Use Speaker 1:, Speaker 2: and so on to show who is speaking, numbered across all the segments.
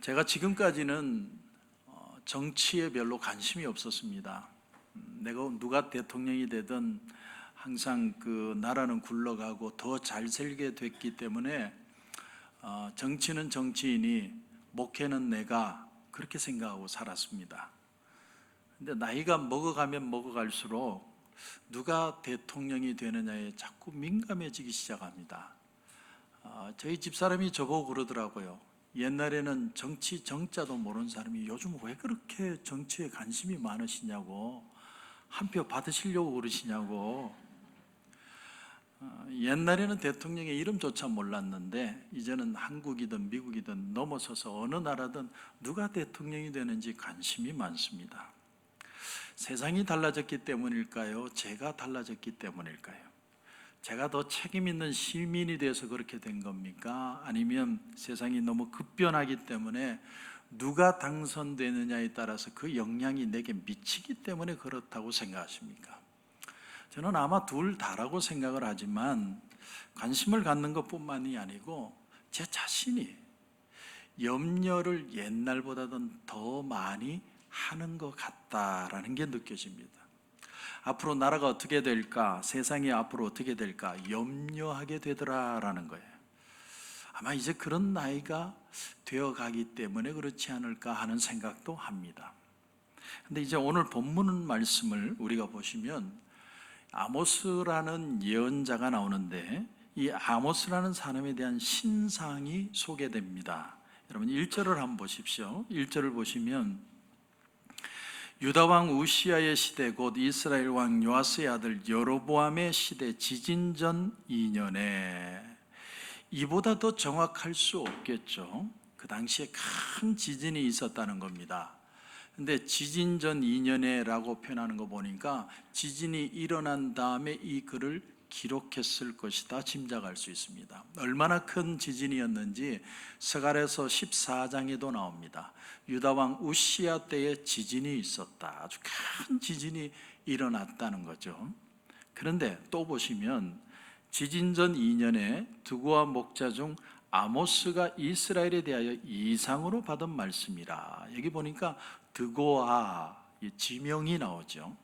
Speaker 1: 제가 지금까지는 어, 정치에 별로 관심이 없었습니다. 음, 내가 누가 대통령이 되든 항상 그 나라는 굴러가고 더 잘 살게 됐기 때문에 어, 정치는 정치인이 목회는 내가 그렇게 생각하고 살았습니다. 근데 나이가 먹어가면 먹어갈수록 누가 대통령이 되느냐에 자꾸 민감해지기 시작합니다. 아, 저희 집사람이 저보고 그러더라고요. 옛날에는 정치 정자도 모르는 사람이 요즘 왜 그렇게 정치에 관심이 많으시냐고 한 표 받으시려고 그러시냐고 어, 옛날에는 대통령의 이름조차 몰랐는데 이제는 한국이든 미국이든 넘어서서 어느 나라든 누가 대통령이 되는지 관심이 많습니다. 세상이 달라졌기 때문일까요? 제가 달라졌기 때문일까요? 제가 더 책임 있는 시민이 돼서 그렇게 된 겁니까? 아니면 세상이 너무 급변하기 때문에 누가 당선되느냐에 따라서 그 영향이 내게 미치기 때문에 그렇다고 생각하십니까? 저는 아마 둘 다라고 생각을 하지만 관심을 갖는 것뿐만이 아니고 제 자신이 염려를 옛날보다는 더 많이 하는 것 같다라는 게 느껴집니다. 앞으로 나라가 어떻게 될까, 세상이 앞으로 어떻게 될까 염려하게 되더라라는 거예요. 아마 이제 그런 나이가 되어 가기 때문에 그렇지 않을까 하는 생각도 합니다. 근데 이제 오늘 본문 말씀을 우리가 보시면 아모스라는 예언자가 나오는데 이 아모스라는 사람에 대한 신상이 소개됩니다. 여러분 1절을 한번 보십시오. 1절을 보시면 유다 왕 우시아의 시대 곧 이스라엘 왕 요아스의 아들 여로보암의 시대 지진 전 2년에 이보다 더 정확할 수 없겠죠. 그 당시에 큰 지진이 있었다는 겁니다. 근데 지진 전 2년에라고 표현하는 거 보니까 지진이 일어난 다음에 이 글을 기록했을 것이다 짐작할 수 있습니다. 얼마나 큰 지진이었는지 서갈에서 14장에도 나옵니다. 유다 왕 우시아 때에 지진이 있었다. 아주 큰 지진이 일어났다는 거죠. 그런데 또 보시면 지진 전 2년에 두고와 목자 중 아모스가 이스라엘에 대하여 이상으로 받은 말씀이라. 여기 보니까 드고아 지명이 나오죠.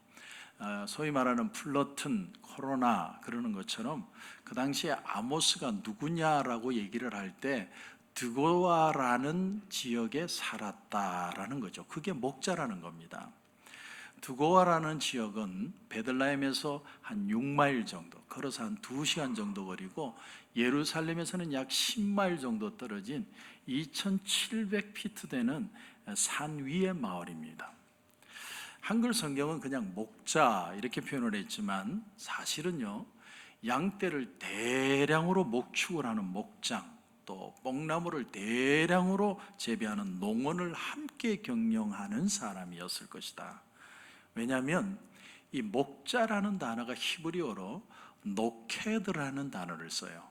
Speaker 1: 어, 소위 말하는 플러튼, 코로나 그러는 것처럼 그 당시에 아모스가 누구냐라고 얘기를 할 때 드고아라는 지역에 살았다라는 거죠. 그게 목자라는 겁니다. 드고아라는 지역은 베들라헴에서 한 6마일 정도, 걸어서 한 2시간 정도 거리고 예루살렘에서는 약 10마일 정도 떨어진 2,700피트 되는 산 위의 마을입니다. 한글 성경은 그냥 목자 이렇게 표현을 했지만 사실은요 양떼를 대량으로 목축을 하는 목장 또 뽕나무를 대량으로 재배하는 농원을 함께 경영하는 사람이었을 것이다. 왜냐하면 이 목자라는 단어가 히브리어로 노케드라는 단어를 써요.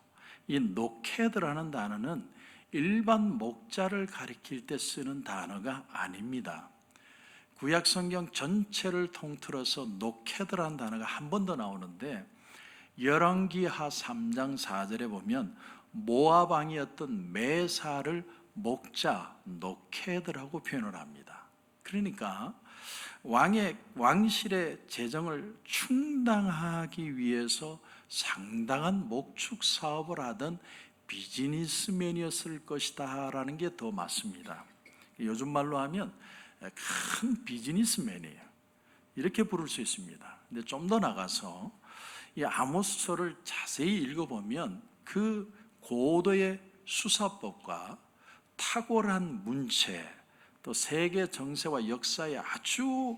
Speaker 1: 이 노케드라는 단어는 일반 목자를 가리킬 때 쓰는 단어가 아닙니다. 구약 성경 전체를 통틀어서 노케드라는 단어가 한 번 더 나오는데 열왕기하 3장 4절에 보면 모압 왕이었던 메사를 목자 노케드라고 표현을 합니다. 그러니까 왕의 왕실의 재정을 충당하기 위해서 상당한 목축 사업을 하던 비즈니스맨이었을 것이다라는 게 더 맞습니다. 요즘 말로 하면 큰 비즈니스맨이에요. 이렇게 부를 수 있습니다. 근데 좀 더 나가서 이 아모스서를 자세히 읽어보면 그 고도의 수사법과 탁월한 문체, 또 세계 정세와 역사에 아주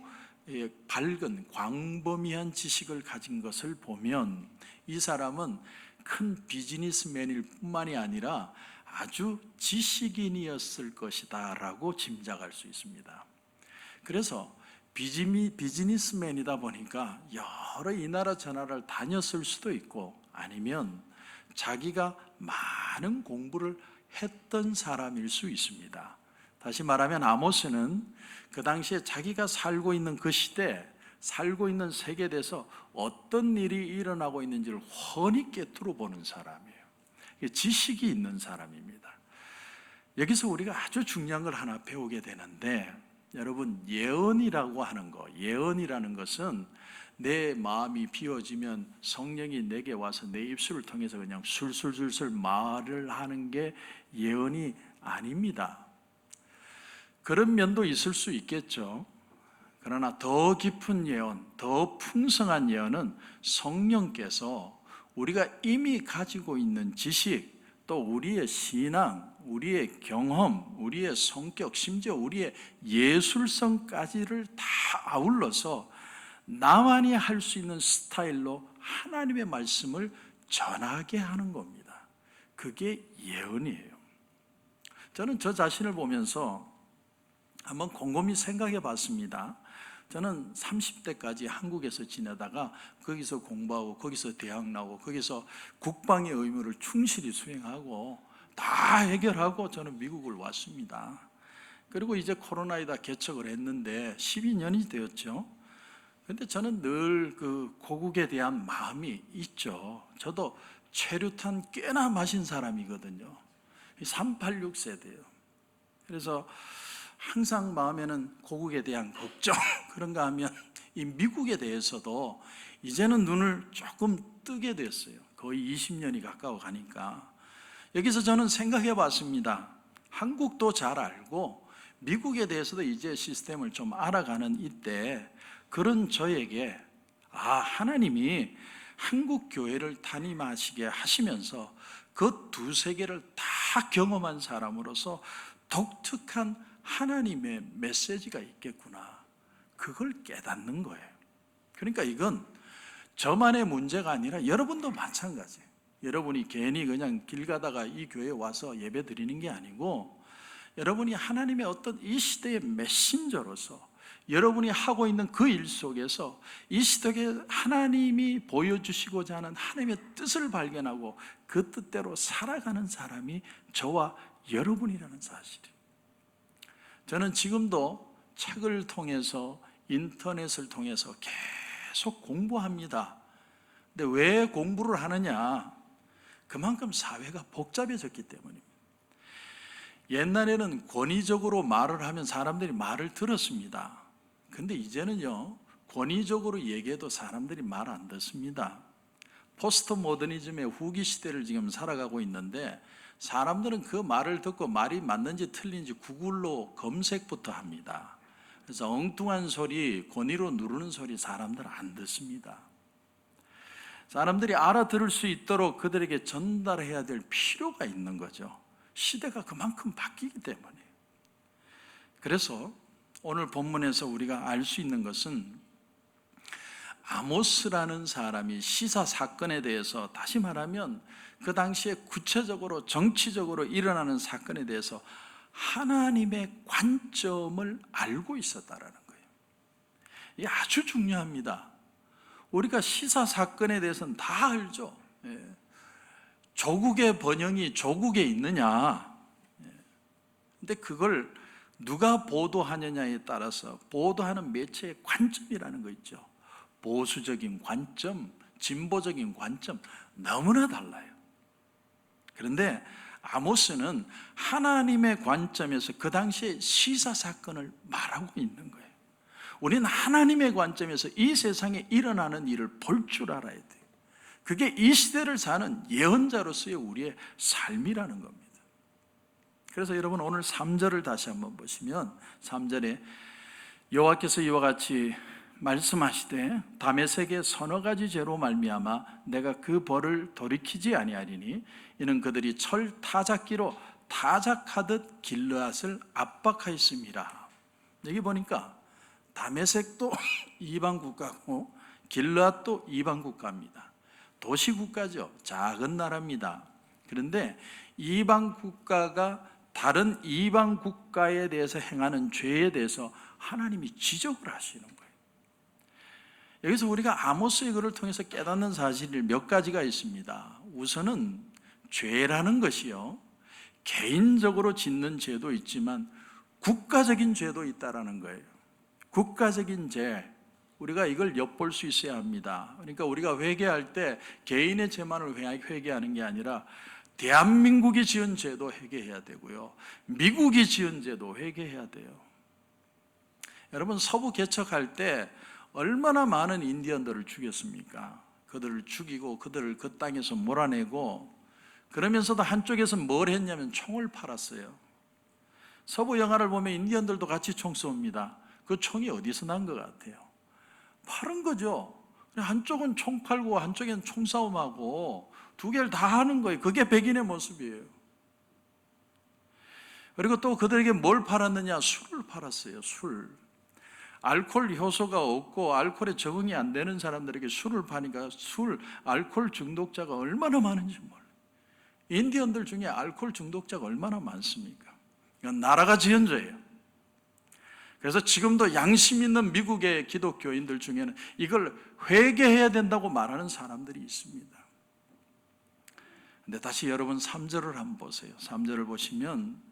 Speaker 1: 밝은 광범위한 지식을 가진 것을 보면 이 사람은 큰 비즈니스맨일 뿐만이 아니라 아주 지식인이었을 것이다라고 짐작할 수 있습니다. 그래서 비즈니, 비즈니스맨이다 보니까 여러 이 나라 저 나라를 다녔을 수도 있고 아니면 자기가 많은 공부를 했던 사람일 수 있습니다. 다시 말하면 아모스는 그 당시에 자기가 살고 있는 그 시대, 살고 있는 세계에 대해서 어떤 일이 일어나고 있는지를 훤히 꿰뚫어 보는 사람이에요. 지식이 있는 사람입니다. 여기서 우리가 아주 중요한 걸 하나 배우게 되는데 여러분 예언이라고 하는 거 예언이라는 것은 내 마음이 비워지면 성령이 내게 와서 내 입술을 통해서 그냥 술술술술 말을 하는 게 예언이 아닙니다. 그런 면도 있을 수 있겠죠. 그러나 더 깊은 예언, 더 풍성한 예언은 성령께서 우리가 이미 가지고 있는 지식, 또 우리의 신앙, 우리의 경험, 우리의 성격, 심지어 우리의 예술성까지를 다 아울러서 나만이 할 수 있는 스타일로 하나님의 말씀을 전하게 하는 겁니다. 그게 예언이에요. 저는 저 자신을 보면서 한번 곰곰이 생각해 봤습니다. 저는 30대까지 한국에서 지내다가 거기서 공부하고 거기서 대학 나오고 거기서 국방의 의무를 충실히 수행하고 다 해결하고 저는 미국을 왔습니다. 그리고 이제 코로나에다 개척을 했는데 12년이 되었죠. 근데 저는 늘 그 고국에 대한 마음이 있죠. 저도 최루탄 꽤나 마신 사람이거든요. 386 세대예요. 그래서 항상 마음에는 고국에 대한 걱정 그런가 하면 이 미국에 대해서도 이제는 눈을 조금 뜨게 됐어요. 거의 20년이 가까워 가니까 여기서 저는 생각해 봤습니다. 한국도 잘 알고 미국에 대해서도 이제 시스템을 좀 알아가는 이때 그런 저에게 아 하나님이 한국 교회를 담임하시게 하시면서 그 두 세계를 다 경험한 사람으로서 독특한 하나님의 메시지가 있겠구나. 그걸 깨닫는 거예요. 그러니까 이건 저만의 문제가 아니라 여러분도 마찬가지. 여러분이 괜히 그냥 길 가다가 이 교회에 와서 예배 드리는 게 아니고 여러분이 하나님의 어떤 이 시대의 메신저로서 여러분이 하고 있는 그 일 속에서 이 시대에 하나님이 보여주시고자 하는 하나님의 뜻을 발견하고 그 뜻대로 살아가는 사람이 저와 여러분이라는 사실이에요. 저는 지금도 책을 통해서 인터넷을 통해서 계속 공부합니다. 근데 왜 공부를 하느냐? 그만큼 사회가 복잡해졌기 때문입니다. 옛날에는 권위적으로 말을 하면 사람들이 말을 들었습니다. 근데 이제는요, 권위적으로 얘기해도 사람들이 말 안 듣습니다. 포스트 모더니즘의 후기 시대를 지금 살아가고 있는데 사람들은 그 말을 듣고 말이 맞는지 틀린지 구글로 검색부터 합니다. 그래서 엉뚱한 소리, 권위로 누르는 소리 사람들 안 듣습니다. 사람들이 알아들을 수 있도록 그들에게 전달해야 될 필요가 있는 거죠. 시대가 그만큼 바뀌기 때문에. 그래서 오늘 본문에서 우리가 알 수 있는 것은 아모스라는 사람이 시사 사건에 대해서 다시 말하면 그 당시에 구체적으로 정치적으로 일어나는 사건에 대해서 하나님의 관점을 알고 있었다라는 거예요. 이게 아주 중요합니다. 우리가 시사 사건에 대해서는 다 알죠. 예. 조국의 번영이 조국에 있느냐. 예. 근데 그걸 누가 보도하느냐에 따라서 보도하는 매체의 관점이라는 거 있죠. 보수적인 관점, 진보적인 관점 너무나 달라요. 그런데 아모스는 하나님의 관점에서 그 당시의 시사 사건을 말하고 있는 거예요. 우리는 하나님의 관점에서 이 세상에 일어나는 일을 볼 줄 알아야 돼요. 그게 이 시대를 사는 예언자로서의 우리의 삶이라는 겁니다. 그래서 여러분 오늘 3절을 다시 한번 보시면 3절에 여호와께서 이와 같이 말씀하시되 다메섹의 서너 가지 죄로 말미암아 내가 그 벌을 돌이키지 아니하리니 이는 그들이 철 타작기로 타작하듯 길르앗을 압박하였습니다. 여기 보니까 다메섹도 이방 국가고 길르앗도 이방 국가입니다. 도시 국가죠. 작은 나라입니다. 그런데 이방 국가가 다른 이방 국가에 대해서 행하는 죄에 대해서 하나님이 지적을 하시는. 여기서 우리가 아모스의 글을 통해서 깨닫는 사실이 몇 가지가 있습니다. 우선은 죄라는 것이요. 개인적으로 짓는 죄도 있지만 국가적인 죄도 있다라는 거예요. 국가적인 죄. 우리가 이걸 엿볼 수 있어야 합니다. 그러니까 우리가 회개할 때 개인의 죄만을 회개하는 게 아니라 대한민국이 지은 죄도 회개해야 되고요. 미국이 지은 죄도 회개해야 돼요. 여러분 서부 개척할 때 얼마나 많은 인디언들을 죽였습니까? 그들을 죽이고 그들을 그 땅에서 몰아내고 그러면서도 한쪽에서 뭘 했냐면 총을 팔았어요. 서부 영화를 보면 인디언들도 같이 총 쏩니다. 그 총이 어디서 난 것 같아요? 파는 거죠. 한쪽은 총 팔고 한쪽엔 총싸움하고 두 개를 다 하는 거예요. 그게 백인의 모습이에요. 그리고 또 그들에게 뭘 팔았느냐? 술을 팔았어요. 술. 알코올 효소가 없고 알코올에 적응이 안 되는 사람들에게 술을 파니까 술, 알코올 중독자가 얼마나 많은지 몰라요. 인디언들 중에 알코올 중독자가 얼마나 많습니까? 이건 나라가 지은 죄예요. 그래서 지금도 양심 있는 미국의 기독교인들 중에는 이걸 회개해야 된다고 말하는 사람들이 있습니다. 근데 다시 여러분 3절을 한번 보세요. 3절을 보시면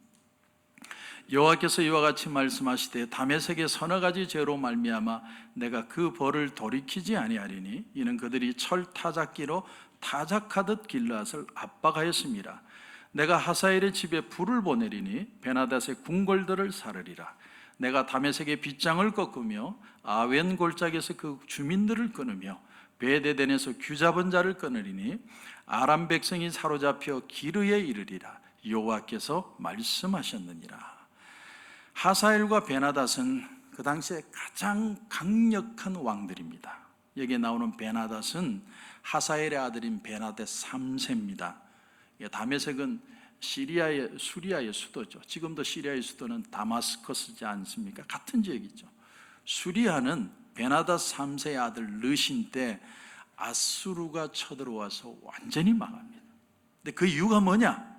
Speaker 1: 여호와께서 이와 같이 말씀하시되 다메섹의 서너 가지 죄로 말미암아 내가 그 벌을 돌이키지 아니하리니 이는 그들이 철 타작기로 타작하듯 길라앗을 압박하였습니다. 내가 하사엘의 집에 불을 보내리니 베나닷의 궁궐들을 사르리라. 내가 다메섹의 빗장을 꺾으며 아웬 골짜기에서 그 주민들을 끊으며 베데덴에서 규잡은 자를 끊으리니 아람 백성이 사로잡혀 기르에 이르리라. 여호와께서 말씀하셨느니라. 하사엘과 베나닷은 그 당시에 가장 강력한 왕들입니다. 여기에 나오는 베나닷은 하사엘의 아들인 베나데 3세입니다. 다메섹은 시리아의 수리아의 수도죠. 지금도 시리아의 수도는 다마스커스지 않습니까? 같은 지역이죠. 수리아는 베나다 3세의 아들 르신 때 아수르가 쳐들어와서 완전히 망합니다. 근데 그 이유가 뭐냐?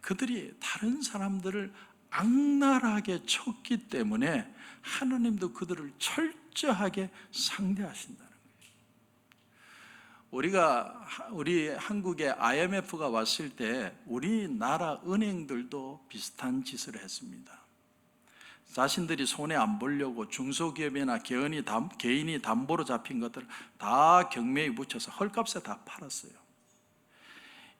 Speaker 1: 그들이 다른 사람들을 악랄하게 쳤기 때문에 하나님도 그들을 철저하게 상대하신다는 거예요. 우리가 우리 한국에 IMF가 왔을 때 우리나라 은행들도 비슷한 짓을 했습니다. 자신들이 손해 안 보려고 중소기업이나 개인이 담보로 잡힌 것들 다 경매에 붙여서 헐값에 다 팔았어요.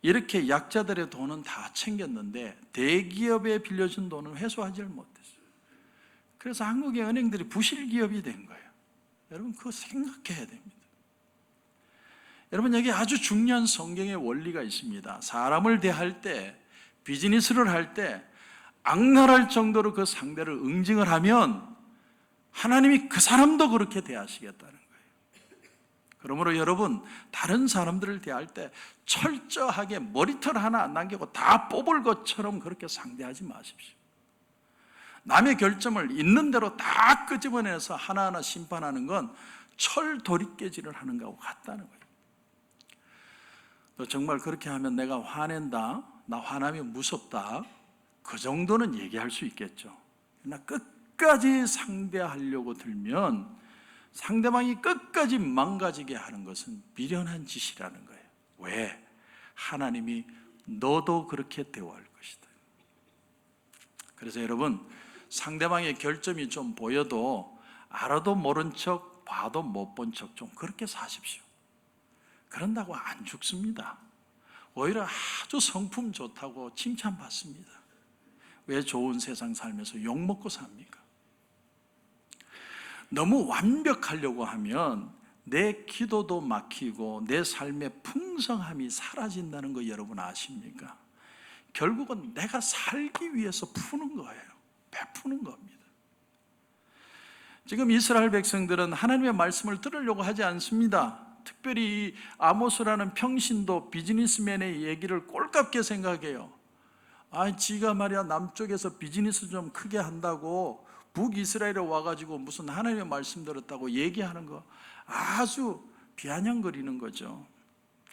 Speaker 1: 이렇게 약자들의 돈은 다 챙겼는데 대기업에 빌려준 돈은 회수하지 못했어요. 그래서 한국의 은행들이 부실 기업이 된 거예요. 여러분 그거 생각해야 됩니다. 여러분 여기 아주 중요한 성경의 원리가 있습니다. 사람을 대할 때 비즈니스를 할 때 악랄할 정도로 그 상대를 응징을 하면 하나님이 그 사람도 그렇게 대하시겠다는. 그러므로 여러분 다른 사람들을 대할 때 철저하게 머리털 하나 안 남기고 다 뽑을 것처럼 그렇게 상대하지 마십시오. 남의 결점을 있는 대로 다 끄집어내서 하나하나 심판하는 건철 도리깨질을 하는 것하고 같다는 거예요. 너 정말 그렇게 하면 내가 화낸다, 나 화나면 무섭다, 그 정도는 얘기할 수 있겠죠. 그러나 끝까지 상대하려고 들면 상대방이 끝까지 망가지게 하는 것은 미련한 짓이라는 거예요. 왜? 하나님이 너도 그렇게 대우할 것이다. 그래서 여러분, 상대방의 결점이 좀 보여도 알아도 모른 척, 봐도 못 본 척 좀 그렇게 사십시오. 그런다고 안 죽습니다. 오히려 아주 성품 좋다고 칭찬받습니다. 왜 좋은 세상 살면서 욕먹고 삽니까? 너무 완벽하려고 하면 내 기도도 막히고 내 삶의 풍성함이 사라진다는 거 여러분 아십니까? 결국은 내가 살기 위해서 푸는 거예요. 베푸는 겁니다. 지금 이스라엘 백성들은 하나님의 말씀을 들으려고 하지 않습니다. 특별히 아모스라는 평신도 비즈니스맨의 얘기를 꼴깝게 생각해요. 아, 지가 말이야 남쪽에서 비즈니스 좀 크게 한다고 북이스라엘에 와가지고 무슨 하나님의 말씀 들었다고 얘기하는 거 아주 비아냥거리는 거죠.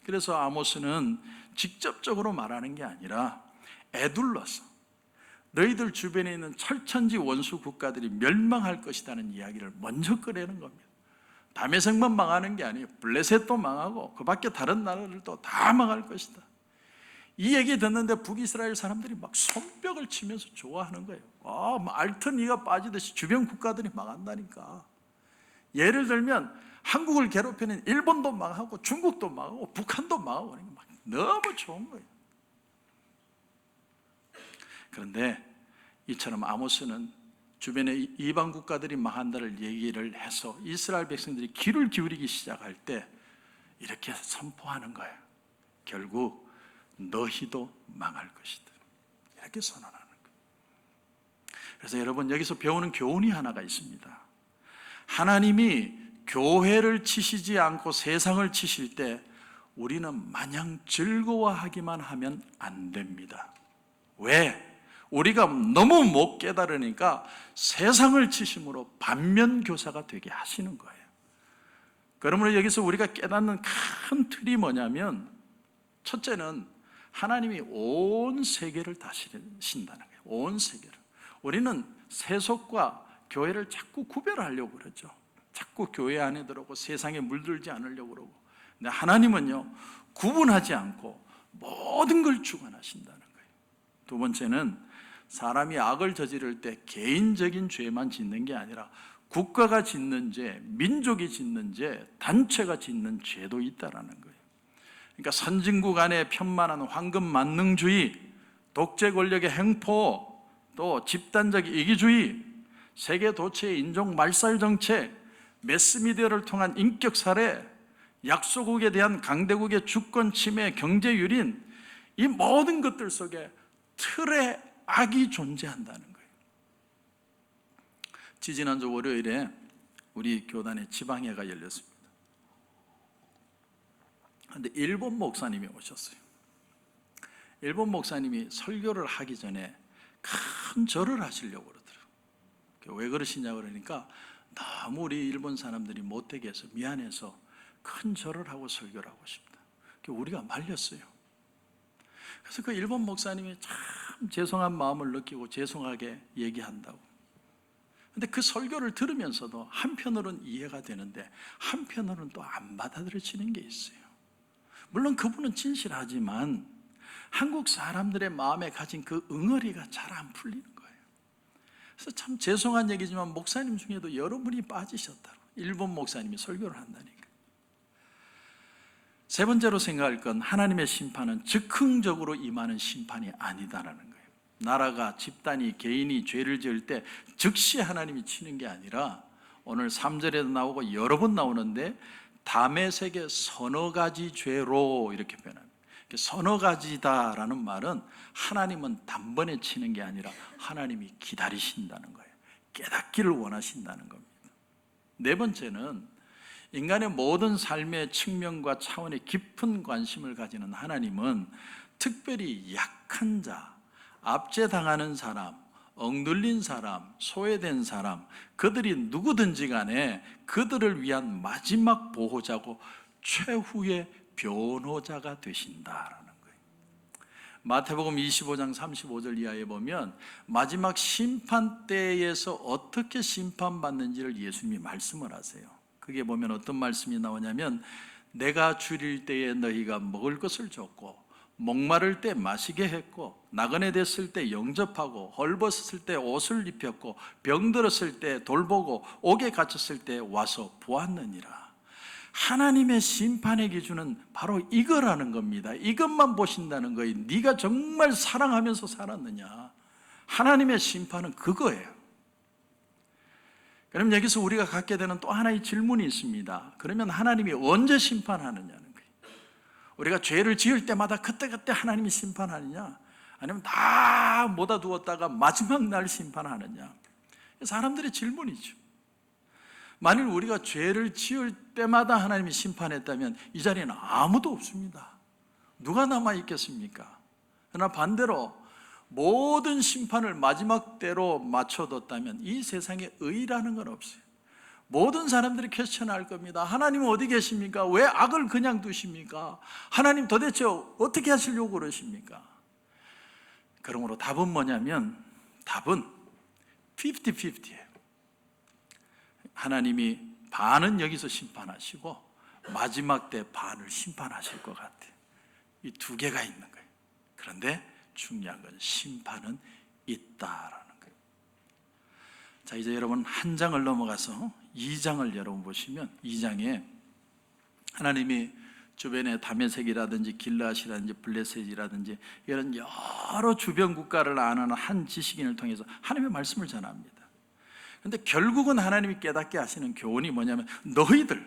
Speaker 1: 그래서 아모스는 직접적으로 말하는 게 아니라 애둘러서 너희들 주변에 있는 철천지 원수 국가들이 멸망할 것이라는 이야기를 먼저 꺼내는 겁니다. 다메섹만 망하는 게 아니에요. 블레셋도 망하고 그 밖에 다른 나라들도 다 망할 것이다. 이 얘기 듣는데 북이스라엘 사람들이 막 손뼉을 치면서 좋아하는 거예요. 아, 뭐 알턴 이가 빠지듯이 주변 국가들이 망한다니까. 예를 들면 한국을 괴롭히는 일본도 망하고 중국도 망하고 북한도 망하고 막 너무 좋은 거예요. 그런데 이처럼 아모스는 주변에 이방 국가들이 망한다를 얘기를 해서 이스라엘 백성들이 귀를 기울이기 시작할 때 이렇게 선포하는 거예요. 결국 너희도 망할 것이다. 이렇게 선언하는. 그래서 여러분 여기서 배우는 교훈이 하나가 있습니다. 하나님이 교회를 치시지 않고 세상을 치실 때 우리는 마냥 즐거워하기만 하면 안 됩니다. 왜? 우리가 너무 못 깨달으니까 세상을 치심으로 반면 교사가 되게 하시는 거예요. 그러므로 여기서 우리가 깨닫는 큰 틀이 뭐냐면 첫째는 하나님이 온 세계를 다스리신다는 거예요. 온 세계를. 우리는 세속과 교회를 자꾸 구별하려고 그러죠. 자꾸 교회 안에 들어오고 세상에 물들지 않으려고 그러고. 근데 하나님은요, 구분하지 않고 모든 걸 주관하신다는 거예요. 두 번째는 사람이 악을 저지를 때 개인적인 죄만 짓는 게 아니라 국가가 짓는 죄, 민족이 짓는 죄, 단체가 짓는 죄도 있다라는 거예요. 그러니까 선진국 안에 편만한 황금 만능주의, 독재 권력의 행포, 또 집단적 이기주의, 세계 도체의 인종 말살 정책, 매스미디어를 통한 인격 살해, 약소국에 대한 강대국의 주권 침해, 경제 유린, 이 모든 것들 속에 틀에 악이 존재한다는 거예요. 지지난주 월요일에 우리 교단에 지방회가 열렸습니다. 그런데 일본 목사님이 오셨어요. 일본 목사님이 설교를 하기 전에 큰 절을 하시려고 그러더라고요. 왜 그러시냐 그러니까 너무 우리 일본 사람들이 못되게 해서 미안해서 큰 절을 하고 설교를 하고 싶다. 우리가 말렸어요. 그래서 그 일본 목사님이 참 죄송한 마음을 느끼고 죄송하게 얘기한다고. 근데 그 설교를 들으면서도 한편으로는 이해가 되는데 한편으로는 또 안 받아들여지는 게 있어요. 물론 그분은 진실하지만 한국 사람들의 마음에 가진 그 응어리가 잘 안 풀리는 거예요. 그래서 참 죄송한 얘기지만 목사님 중에도 여러분이 빠지셨다고. 일본 목사님이 설교를 한다니까. 세 번째로 생각할 건 하나님의 심판은 즉흥적으로 임하는 심판이 아니다라는 거예요. 나라가 집단이 개인이 죄를 지을 때 즉시 하나님이 치는 게 아니라 오늘 3절에도 나오고 여러 번 나오는데 담의 세계 서너 가지 죄로 이렇게 표현합니다. 서너 가지다라는 말은 하나님은 단번에 치는 게 아니라 하나님이 기다리신다는 거예요. 깨닫기를 원하신다는 겁니다. 네 번째는 인간의 모든 삶의 측면과 차원의 깊은 관심을 가지는 하나님은 특별히 약한 자, 압제당하는 사람, 억눌린 사람, 소외된 사람, 그들이 누구든지 간에 그들을 위한 마지막 보호자고 최후의 변호자가 되신다라는 거예요. 마태복음 25장 35절 이하에 보면 마지막 심판 때에서 어떻게 심판받는지를 예수님이 말씀을 하세요. 그게 보면 어떤 말씀이 나오냐면 내가 줄일 때에 너희가 먹을 것을 줬고 목마를 때 마시게 했고 나그네 됐을 때 영접하고 헐벗었을 때 옷을 입혔고 병들었을 때 돌보고 옥에 갇혔을 때 와서 보았느니라. 하나님의 심판의 기준은 바로 이거라는 겁니다. 이것만 보신다는 거예요. 네가 정말 사랑하면서 살았느냐. 하나님의 심판은 그거예요. 그럼 여기서 우리가 갖게 되는 또 하나의 질문이 있습니다. 그러면 하나님이 언제 심판하느냐는 거예요. 우리가 죄를 지을 때마다 그때그때 하나님이 심판하느냐? 아니면 다 모다 두었다가 마지막 날 심판하느냐? 사람들의 질문이죠. 만일 우리가 죄를 지을 때마다 하나님이 심판했다면 이 자리에는 아무도 없습니다. 누가 남아 있겠습니까? 그러나 반대로 모든 심판을 마지막 때로 맞춰뒀다면 이 세상에 의라는 건 없어요. 모든 사람들이 퀘스천할 겁니다. 하나님 어디 계십니까? 왜 악을 그냥 두십니까? 하나님 도대체 어떻게 하시려고 그러십니까? 그러므로 답은 뭐냐면 답은 50-50예요. 하나님이 반은 여기서 심판하시고 마지막 때 반을 심판하실 것 같아요. 이 두 개가 있는 거예요. 그런데 중요한 건 심판은 있다라는 거예요. 자, 이제 여러분 한 장을 넘어가서 2장을 여러분 보시면 2장에 하나님이 주변에 다메섹이라든지 길라시라든지 블레셋이라든지 이런 여러 주변 국가를 아는 한 지식인을 통해서 하나님의 말씀을 전합니다. 근데 결국은 하나님이 깨닫게 하시는 교훈이 뭐냐면 너희들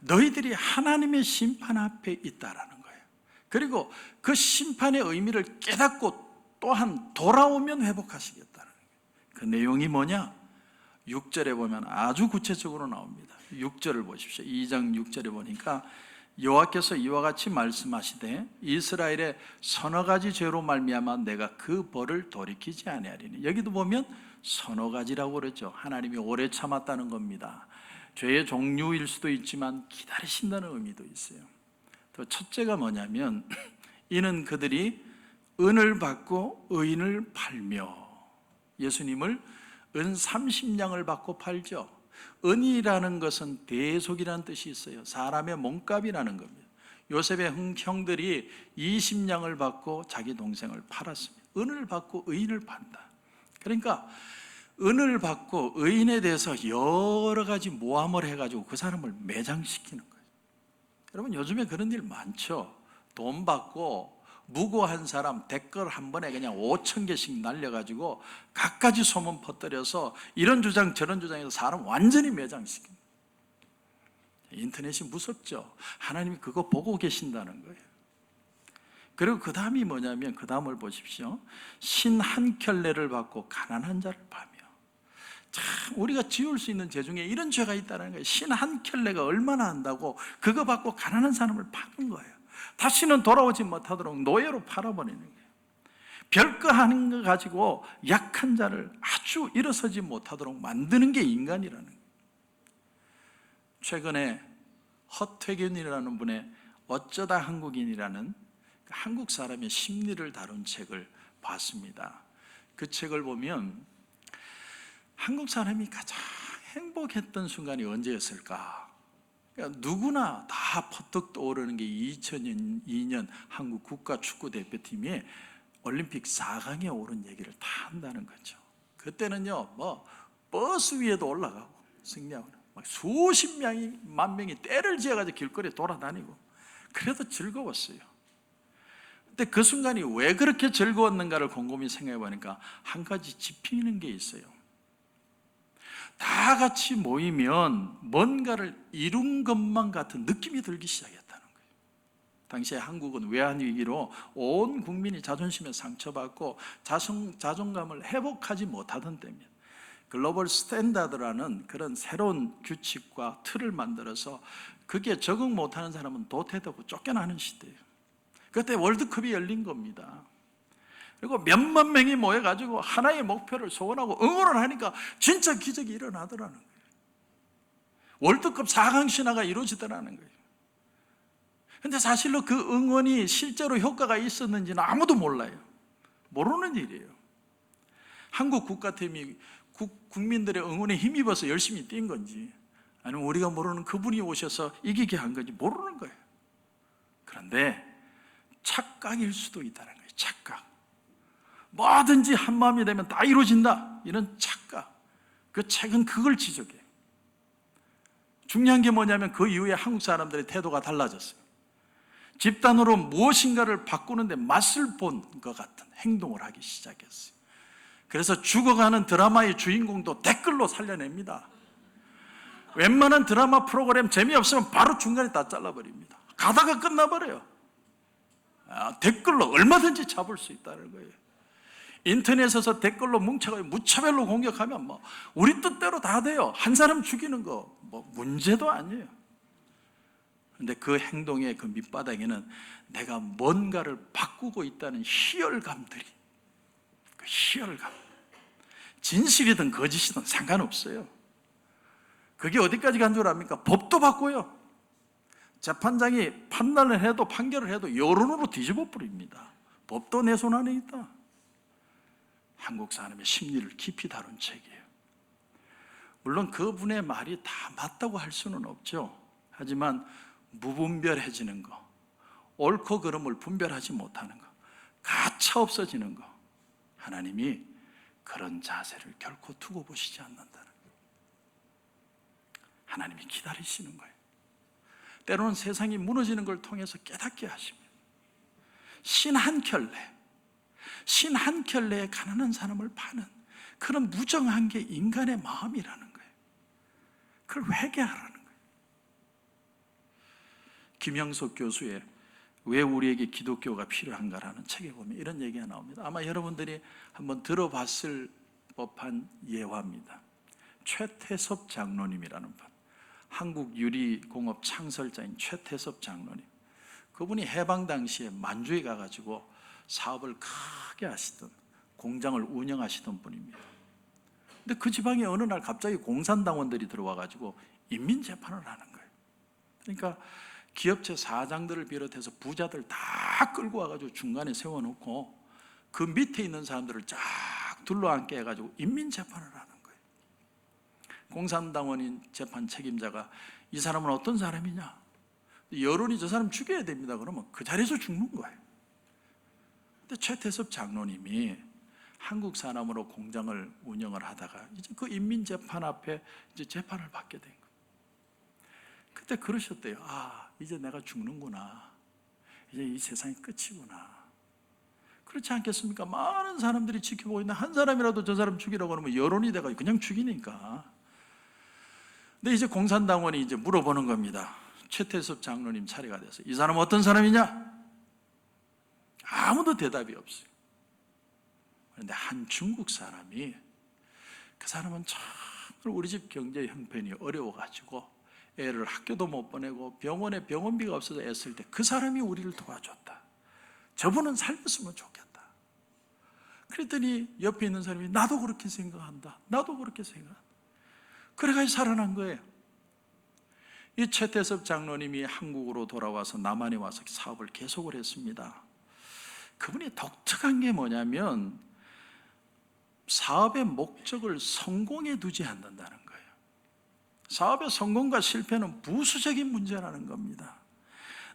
Speaker 1: 너희들이 하나님의 심판 앞에 있다라는 거예요. 그리고 그 심판의 의미를 깨닫고 또한 돌아오면 회복하시겠다는 거예요. 그 내용이 뭐냐? 6절에 보면 아주 구체적으로 나옵니다. 6절을 보십시오. 2장 6절에 보니까 여호와께서 이와 같이 말씀하시되 이스라엘의 서너 가지 죄로 말미암아 내가 그 벌을 돌이키지 아니하리니 여기도 보면 서너 가지라고 그러죠. 하나님이 오래 참았다는 겁니다. 죄의 종류일 수도 있지만 기다리신다는 의미도 있어요. 또 첫째가 뭐냐면 이는 그들이 은을 받고 의인을 팔며 예수님을 은 30냥을 받고 팔죠. 은이라는 것은 대속이라는 뜻이 있어요. 사람의 몸값이라는 겁니다. 요셉의 형들이 20냥을 받고 자기 동생을 팔았습니다. 은을 받고 의인을 판다. 그러니까 은을 받고 의인에 대해서 여러 가지 모함을 해가지고 그 사람을 매장시키는 거예요. 여러분 요즘에 그런 일 많죠. 돈 받고 무고한 사람 댓글 한 번에 그냥 5천 개씩 날려가지고 갖가지 소문 퍼뜨려서 이런 주장 저런 주장해서 사람 완전히 매장시킵니다. 인터넷이 무섭죠. 하나님이 그거 보고 계신다는 거예요. 그리고 그 다음이 뭐냐면 그 다음을 보십시오. 신 한 켤레를 받고 가난한 자를 파며. 참 우리가 지울 수 있는 죄 중에 이런 죄가 있다는 거예요. 신 한 켤레가 얼마나 한다고 그거 받고 가난한 사람을 파는 거예요. 다시는 돌아오지 못하도록 노예로 팔아버리는 거예요. 별거 하는 거 가지고 약한 자를 아주 일어서지 못하도록 만드는 게 인간이라는 거예요. 최근에 허태균이라는 분의 어쩌다 한국인이라는 한국 사람의 심리를 다룬 책을 봤습니다. 그 책을 보면 한국 사람이 가장 행복했던 순간이 언제였을까? 그러니까 누구나 다 퍼뜩 떠오르는 게 2002년 한국 국가 축구 대표팀이 올림픽 4강에 오른 얘기를 다 한다는 거죠. 그때는요, 뭐 버스 위에도 올라가고 승리하고 막 수십 명이 만 명이 때를 지어가지고 길거리에 돌아다니고 그래도 즐거웠어요. 근데 그 순간이 왜 그렇게 즐거웠는가를 곰곰이 생각해 보니까 한 가지 짚히는 게 있어요. 다 같이 모이면 뭔가를 이룬 것만 같은 느낌이 들기 시작했다는 거예요. 당시에 한국은 외환 위기로 온 국민이 자존심에 상처받고 자성, 자존감을 회복하지 못하던 때입니다. 글로벌 스탠다드라는 그런 새로운 규칙과 틀을 만들어서 그게 적응 못하는 사람은 도태되고 쫓겨나는 시대예요. 그때 월드컵이 열린 겁니다. 그리고 몇만 명이 모여가지고 하나의 목표를 소원하고 응원을 하니까 진짜 기적이 일어나더라는 거예요. 월드컵 4강 신화가 이루어지더라는 거예요. 근데 사실로 그 응원이 실제로 효과가 있었는지는 아무도 몰라요. 모르는 일이에요. 한국 국가팀이 국, 국민들의 응원에 힘입어서 열심히 뛴 건지 아니면 우리가 모르는 그분이 오셔서 이기게 한 건지 모르는 거예요. 그런데 착각일 수도 있다는 거예요. 착각. 뭐든지 한 마음이 되면 다 이루어진다. 이런 착각. 그 책은 그걸 지적해요. 중요한 게 뭐냐면 그 이후에 한국 사람들의 태도가 달라졌어요. 집단으로 무엇인가를 바꾸는데 맛을 본 것 같은 행동을 하기 시작했어요. 그래서 죽어가는 드라마의 주인공도 댓글로 살려냅니다. 웬만한 드라마 프로그램 재미없으면 바로 중간에 다 잘라버립니다. 가다가 끝나버려요. 아, 댓글로 얼마든지 잡을 수 있다는 거예요. 인터넷에서 댓글로 뭉쳐가 무차별로 공격하면 뭐 우리 뜻대로 다 돼요. 한 사람 죽이는 거 뭐 문제도 아니에요. 그런데 그 행동의 그 밑바닥에는 내가 뭔가를 바꾸고 있다는 희열감들이 그 희열감. 진실이든 거짓이든 상관없어요. 그게 어디까지 간 줄 압니까? 법도 바꿔요. 재판장이 판단을 해도 판결을 해도 여론으로 뒤집어 버립니다. 법도 내 손 안에 있다. 한국 사람의 심리를 깊이 다룬 책이에요. 물론 그분의 말이 다 맞다고 할 수는 없죠. 하지만 무분별해지는 거, 옳고 그름을 분별하지 못하는 거, 가차 없어지는 거, 하나님이 그런 자세를 결코 두고 보시지 않는다는 거예요. 하나님이 기다리시는 거예요. 때로는 세상이 무너지는 걸 통해서 깨닫게 하십니다. 신 한 켤레, 신 한 켤레에 가난한 사람을 파는 그런 무정한 게 인간의 마음이라는 거예요. 그걸 회개하라는 거예요. 김영석 교수의 왜 우리에게 기독교가 필요한가라는 책에 보면 이런 얘기가 나옵니다. 아마 여러분들이 한번 들어봤을 법한 예화입니다. 최태섭 장로님이라는 분. 한국 유리공업 창설자인 최태섭 장로님. 그분이 해방 당시에 만주에 가가지고 사업을 크게 하시던 공장을 운영하시던 분입니다. 근데 그 지방에 어느 날 갑자기 공산당원들이 들어와가지고 인민재판을 하는 거예요. 그러니까 기업체 사장들을 비롯해서 부자들 다 끌고 와가지고 중간에 세워놓고 그 밑에 있는 사람들을 쫙 둘러앉게 해가지고 인민재판을 하는 거예요. 공산당원인 재판 책임자가 이 사람은 어떤 사람이냐? 여론이 저 사람 죽여야 됩니다. 그러면 그 자리에서 죽는 거예요. 근데 최태섭 장로님이 한국 사람으로 공장을 운영을 하다가 이제 그 인민재판 앞에 이제 재판을 받게 된 거예요. 그때 그러셨대요. 아, 이제 내가 죽는구나. 이제 이 세상이 끝이구나. 그렇지 않겠습니까? 많은 사람들이 지켜보고 있는데 한 사람이라도 저 사람 죽이라고 하면 여론이 돼가지고 그냥 죽이니까. 근데 이제 공산당원이 이제 물어보는 겁니다. 최태섭 장로님 차례가 돼서 이 사람 어떤 사람이냐? 아무도 대답이 없어요. 그런데 한 중국 사람이 그 사람은 정말 우리 집 경제 형편이 어려워가지고 애를 학교도 못 보내고 병원에 병원비가 없어서 애쓸 때 그 사람이 우리를 도와줬다. 저분은 살렸으면 좋겠다. 그랬더니 옆에 있는 사람이 나도 그렇게 생각한다. 나도 그렇게 생각한다. 그래가지고 살아난 거예요. 이 최태섭 장로님이 한국으로 돌아와서 남한에 와서 사업을 계속을 했습니다. 그분이 독특한 게 뭐냐면 사업의 목적을 성공에 두지 않는다는 거예요. 사업의 성공과 실패는 부수적인 문제라는 겁니다.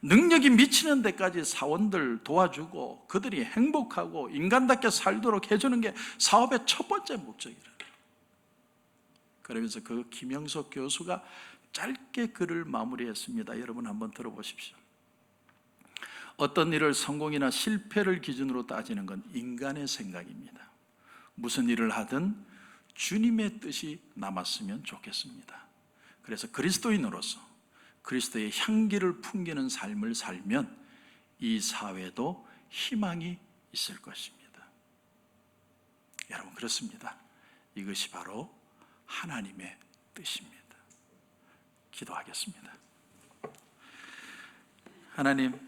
Speaker 1: 능력이 미치는 데까지 사원들 도와주고 그들이 행복하고 인간답게 살도록 해주는 게 사업의 첫 번째 목적이라. 그러면서 그 김영석 교수가 짧게 글을 마무리했습니다. 여러분 한번 들어보십시오. 어떤 일을 성공이나 실패를 기준으로 따지는 건 인간의 생각입니다. 무슨 일을 하든 주님의 뜻이 남았으면 좋겠습니다. 그래서 그리스도인으로서 그리스도의 향기를 풍기는 삶을 살면 이 사회도 희망이 있을 것입니다. 여러분 그렇습니다. 이것이 바로 하나님의 뜻입니다. 기도하겠습니다. 하나님